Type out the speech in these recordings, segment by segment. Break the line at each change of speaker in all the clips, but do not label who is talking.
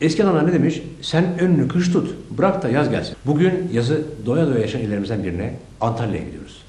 Eski adamlar ne demiş? Sen önünü kış tut, bırak da yaz gelsin. Bugün yazı doya doya yaşayan illerimizden birine Antalya'ya gidiyoruz.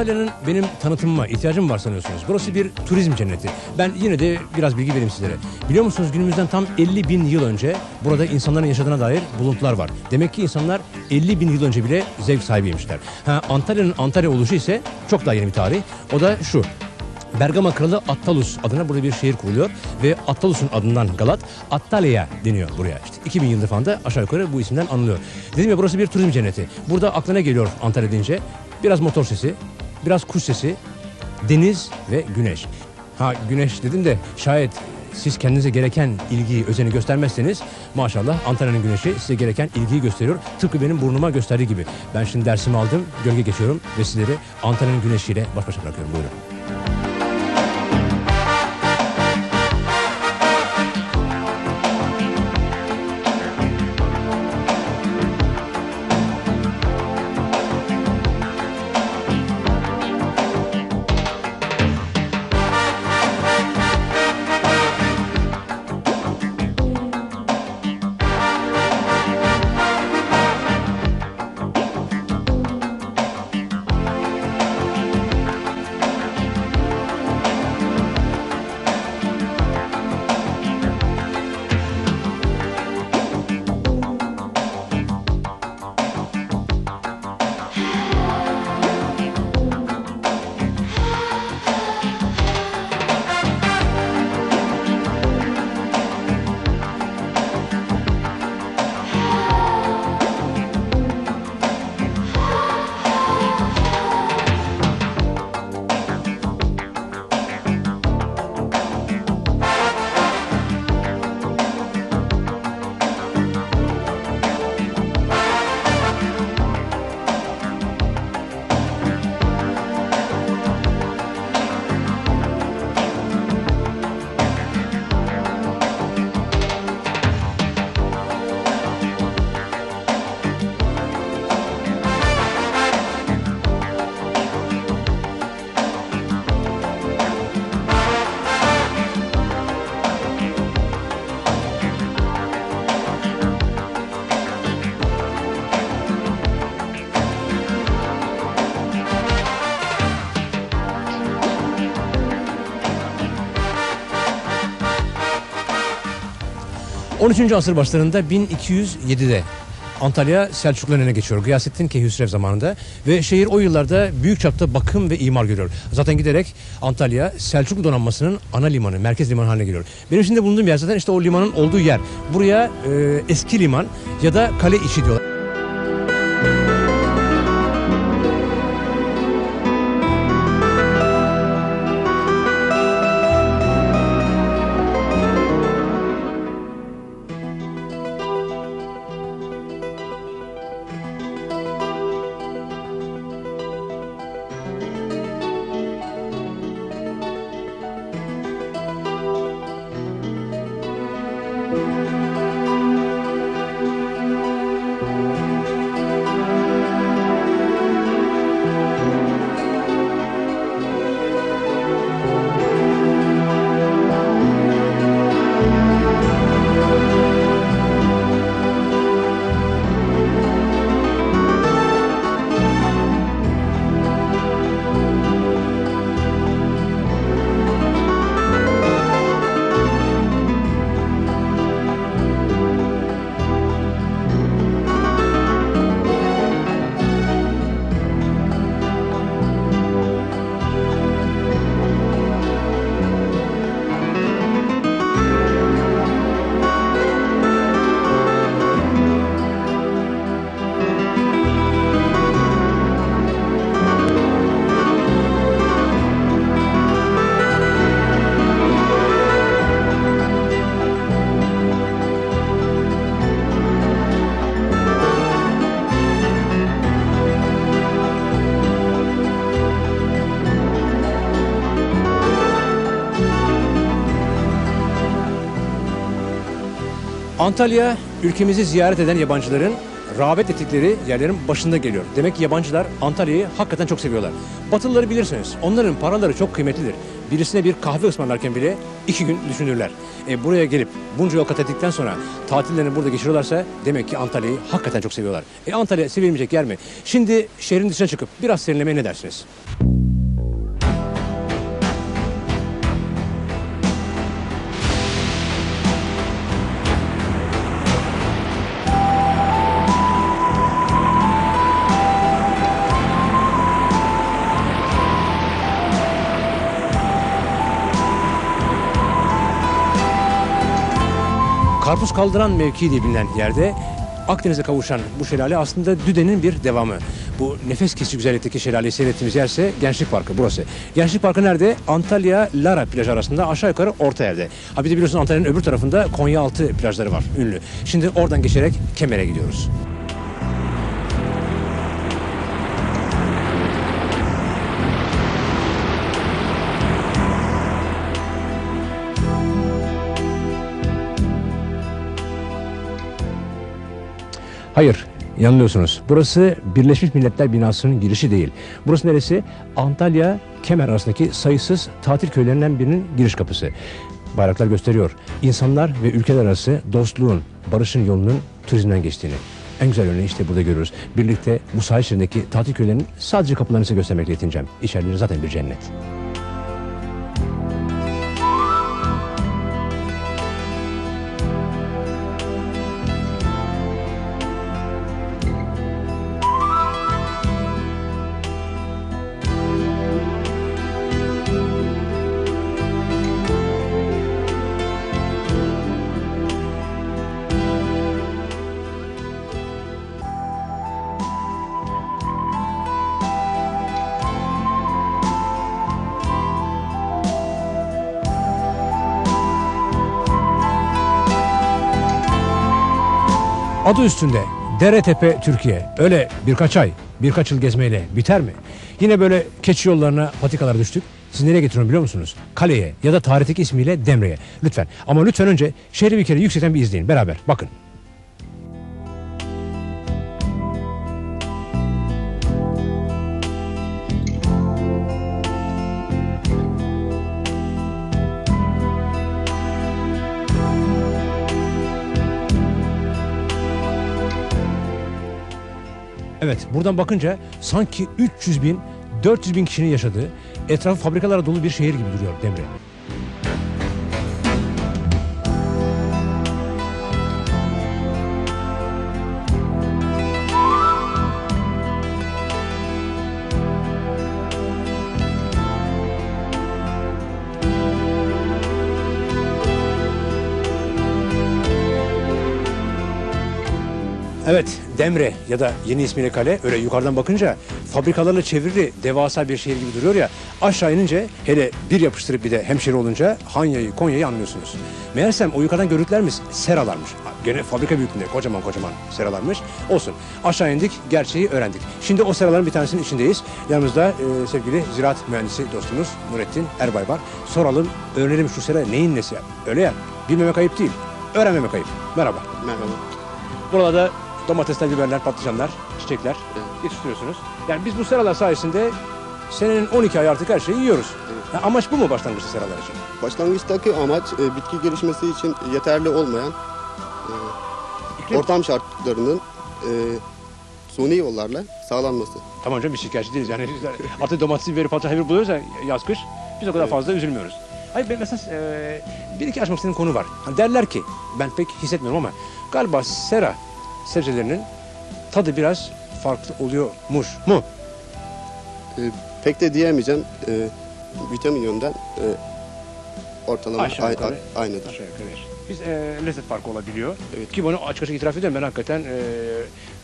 Antalya'nın benim tanıtımıma ihtiyacım var sanıyorsunuz. Burası bir turizm cenneti. Ben yine de biraz bilgi vereyim sizlere. Biliyor musunuz günümüzden tam 50 bin yıl önce burada insanların yaşadığına dair buluntular var. Demek ki insanlar 50 bin yıl önce bile zevk sahibiymişler. Ha, Antalya'nın Antalya oluşu ise çok daha yeni bir tarih. O da şu. Bergama Kralı Attalus adına burada bir şehir kuruluyor ve Attalus'un adından Galat Attalya deniyor buraya. İşte 2000 yıldır falan da aşağı yukarı bu isimden anılıyor. Dedim ya burası bir turizm cenneti. Burada aklına geliyor Antalya deyince biraz motor sesi, biraz kuş sesi, deniz ve güneş. Ha güneş dedim de şayet siz kendinize gereken ilgiyi, özeni göstermezseniz maşallah Antalya'nın güneşi size gereken ilgiyi gösteriyor. Tıpkı benim burnuma gösterdiği gibi. Ben şimdi dersimi aldım, gölge geçiyorum ve sizleri Antalya'nın güneşiyle baş başa bırakıyorum. Buyurun. 13. asır başlarında 1207'de Antalya Selçukluların eline geçiyor. Gıyasettin Keyhüsrev zamanında ve şehir o yıllarda büyük çapta bakım ve imar görüyor. Zaten giderek Antalya Selçuklu donanmasının ana limanı, merkez limanı haline geliyor. Benim şimdi bulunduğum yer zaten işte o limanın olduğu yer. Buraya e, eski liman ya da kale içi diyorlar. Antalya ülkemizi ziyaret eden yabancıların rağbet ettikleri yerlerin başında geliyor. Demek ki yabancılar Antalya'yı hakikaten çok seviyorlar. Batılıları bilirsiniz. Onların paraları çok kıymetlidir. Birisine bir kahve ısmarlarken bile iki gün düşünürler. E, buraya gelip bunca yol kat ettikten sonra tatillerini burada geçiriyorlarsa demek ki Antalya'yı hakikaten çok seviyorlar. E Antalya sevilmeyecek yer mi? Şimdi şehrin dışına çıkıp biraz serinlemeye ne dersiniz? Karpuz kaldıran mevki diye bilinen yerde Akdeniz'e kavuşan bu şelale aslında Düden'in bir devamı. Bu nefes kesici güzellikteki şelaleyi seyrettiğimiz yerse Gençlik Parkı burası. Gençlik Parkı nerede? Antalya Lara plajı arasında aşağı yukarı orta yerde. Ha bir de biliyorsun Antalya'nın öbür tarafında Konyaaltı plajları var ünlü. Şimdi oradan geçerek Kemer'e gidiyoruz. Hayır, yanılıyorsunuz. Burası Birleşmiş Milletler binasının girişi değil. Burası neresi? Antalya, Kemer arasındaki sayısız tatil köylerinden birinin giriş kapısı. Bayraklar gösteriyor. İnsanlar ve ülkeler arası dostluğun, barışın yolunun turizmden geçtiğini. En güzel örneği işte burada görüyoruz. Birlikte bu sahil tatil köylerinin sadece kapılarını size göstermekle yetineceğim. İçerileri zaten bir cennet. Adı üstünde Dere Tepe Türkiye. Öyle birkaç ay, birkaç yıl gezmeyle biter mi? Yine böyle keçi yollarına patikalar düştük. Siz nereye getiriyorum biliyor musunuz? Kaleye ya da tarihteki ismiyle Demre'ye. Lütfen. Ama lütfen önce şehri bir kere yüksekten bir izleyin beraber. Bakın. Evet buradan bakınca sanki 300 bin 400 bin kişinin yaşadığı etrafı fabrikalara dolu bir şehir gibi duruyor Demre. Evet, Demre ya da yeni ismiyle kale öyle yukarıdan bakınca fabrikalarla çevrili devasa bir şehir gibi duruyor ya. Aşağı inince hele bir yapıştırıp bir de hemşeri olunca Hanya'yı, Konya'yı anlıyorsunuz. Meğersem o yukarıdan gördüklerimiz seralarmış. Gene fabrika büyüklüğünde kocaman kocaman seralarmış. Olsun. Aşağı indik, gerçeği öğrendik. Şimdi o seraların bir tanesinin içindeyiz. Yanımızda e, sevgili ziraat mühendisi dostumuz Nurettin Erbay var. Soralım, öğrenelim şu sera neyin nesi? Öyle ya, bilmemek ayıp değil, öğrenmemek ayıp. Merhaba.
Merhaba.
Buralarda domatesler, biberler, patlıcanlar, çiçekler yetiştiriyorsunuz. Yani biz bu seralar sayesinde senenin 12 ay artık her şeyi yiyoruz. Ha, amaç bu mu başlangıçta seralar için?
Başlangıçtaki amaç e, bitki gelişmesi için yeterli olmayan
İklim-
ortam şartlarının e, suni yollarla sağlanması.
Tamam canım biz şikayetçi değiliz. Yani artık domatesi, biberi, patlıcan, biber buluyoruz ya yaz kış. Biz o kadar
Evet.
fazla üzülmüyoruz. Hayır ben mesela e, bir iki açmak istediğim konu var. Hani derler ki ben pek hissetmiyorum ama galiba sera sebzelerinin tadı biraz farklı oluyormuş mu?
E, pek de diyemeyeceğim e, vitamin yönden e, ortalama
Aşağı yukarı.
a- aynıdır.
Aşağı yukarı. Biz e, lezzet farkı olabiliyor.
Evet.
Ki bunu açık açık itiraf ediyorum ben hakikaten e,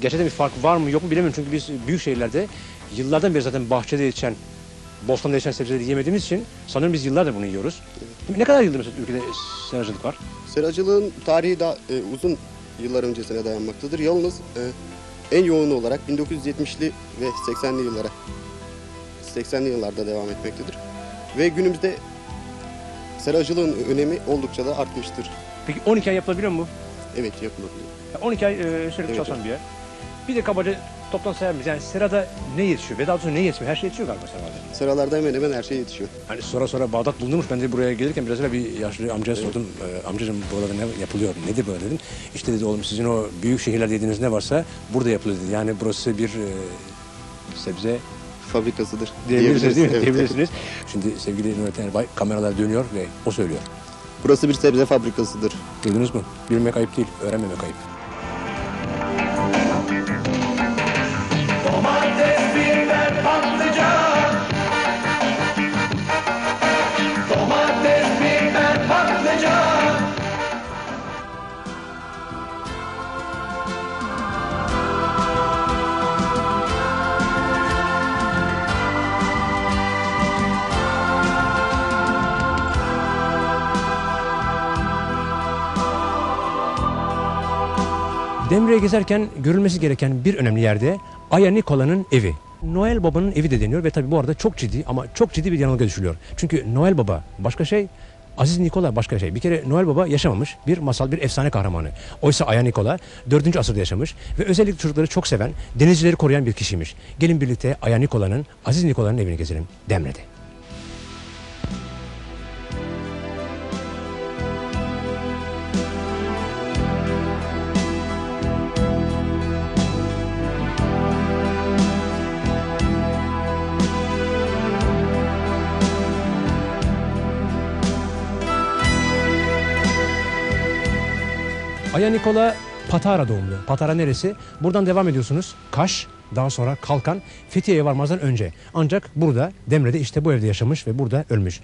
gerçekten bir fark var mı yok mu bilemiyorum. Çünkü biz büyük şehirlerde yıllardan beri zaten bahçede yetişen, bostanda yetişen sebzeleri yemediğimiz için sanırım biz yıllardır bunu yiyoruz. Ne kadar yıldır mesela ülkede seracılık var?
Seracılığın tarihi da e, uzun yıllar öncesine dayanmaktadır. Yalnız e, en yoğun olarak 1970'li ve 80'li yıllara 80'li yıllarda devam etmektedir. Ve günümüzde seracılığın önemi oldukça da artmıştır.
Peki 12 ay yapılabiliyor mu?
Evet yapılabiliyor.
Ya 12 ay e, sürekli
Evet,
çalışan bir yer. Bir de kabaca toptan sayar mıyız? Yani serada ne yetişiyor? Ve daha doğrusu ne yetmiyor? Her şey yetişiyor galiba serada.
Sıralarda hemen hemen her şey yetişiyor.
Hani sonra sonra Bağdat bulunmuş. Ben de buraya gelirken biraz evvel bir yaşlı amcaya sordum. E, amcacığım burada ne yapılıyor? Nedir böyle dedim. İşte dedi oğlum sizin o büyük şehirler dediğiniz ne varsa burada yapılıyor dedi. Yani burası bir e, sebze
Fabrikasıdır
diyebilirsiniz değil mi?
Evet.
Diyebilirsiniz. Şimdi sevgili Nurettin Erbay kameralar dönüyor ve o söylüyor.
Burası bir sebze fabrikasıdır.
Duydunuz mu? Bilmek ayıp değil, öğrenmemek ayıp. Demre'ye gezerken görülmesi gereken bir önemli yerde Aya Nikola'nın evi. Noel Baba'nın evi de deniyor ve tabii bu arada çok ciddi ama çok ciddi bir yanılgı düşülüyor. Çünkü Noel Baba başka şey, Aziz Nikola başka şey. Bir kere Noel Baba yaşamamış bir masal, bir efsane kahramanı. Oysa Aya Nikola 4. asırda yaşamış ve özellikle çocukları çok seven, denizcileri koruyan bir kişiymiş. Gelin birlikte Aya Nikola'nın, Aziz Nikola'nın evini gezelim Demre'de. Aya Nikola Patara doğumlu. Patara neresi? Buradan devam ediyorsunuz. Kaş, daha sonra Kalkan, Fethiye'ye varmazdan önce. Ancak burada Demre'de işte bu evde yaşamış ve burada ölmüş.